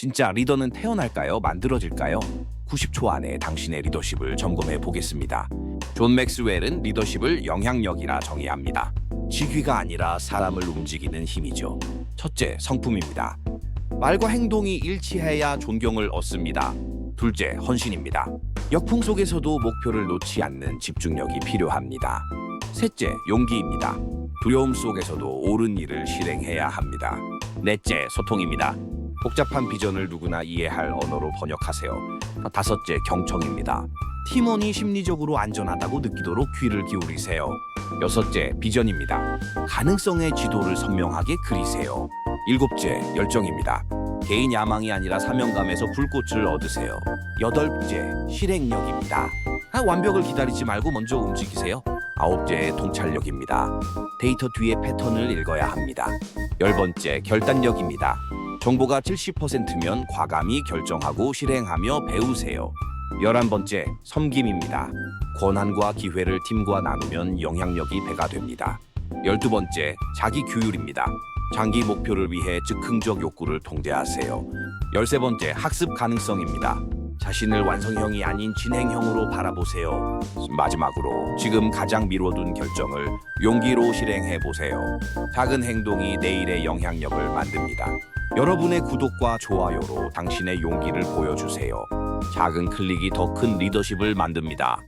진짜 리더는 태어날까요? 만들어질까요? 90초 안에 당신의 리더십을 점검해 보겠습니다. 존 맥스웰은 리더십을 영향력이라 정의합니다. 직위가 아니라 사람을 움직이는 힘이죠. 첫째, 성품입니다. 말과 행동이 일치해야 존경을 얻습니다. 둘째, 헌신입니다. 역풍 속에서도 목표를 놓지 않는 집중력이 필요합니다. 셋째, 용기입니다. 두려움 속에서도 옳은 일을 실행해야 합니다. 넷째, 소통입니다. 복잡한 비전을 누구나 이해할 언어로 번역하세요. 다섯째, 경청입니다. 팀원이 심리적으로 안전하다고 느끼도록 귀를 기울이세요. 여섯째, 비전입니다. 가능성의 지도를 선명하게 그리세요. 일곱째, 열정입니다. 개인 야망이 아니라 사명감에서 불꽃을 얻으세요. 여덟째, 실행력입니다. 아, 완벽을 기다리지 말고 먼저 움직이세요. 아홉째, 통찰력입니다. 데이터 뒤에 패턴을 읽어야 합니다. 열 번째, 결단력입니다. 정보가 70%면 과감히 결정하고 실행하며 배우세요. 열한 번째, 섬김입니다. 권한과 기회를 팀과 나누면 영향력이 배가 됩니다. 열두 번째, 자기 규율입니다. 장기 목표를 위해 즉흥적 욕구를 통제하세요. 열세 번째, 학습 가능성입니다. 자신을 완성형이 아닌 진행형으로 바라보세요. 마지막으로 지금 가장 미뤄둔 결정을 용기로 실행해 보세요. 작은 행동이 내일의 영향력을 만듭니다. 여러분의 구독과 좋아요로 당신의 용기를 보여주세요. 작은 클릭이 더 큰 리더십을 만듭니다.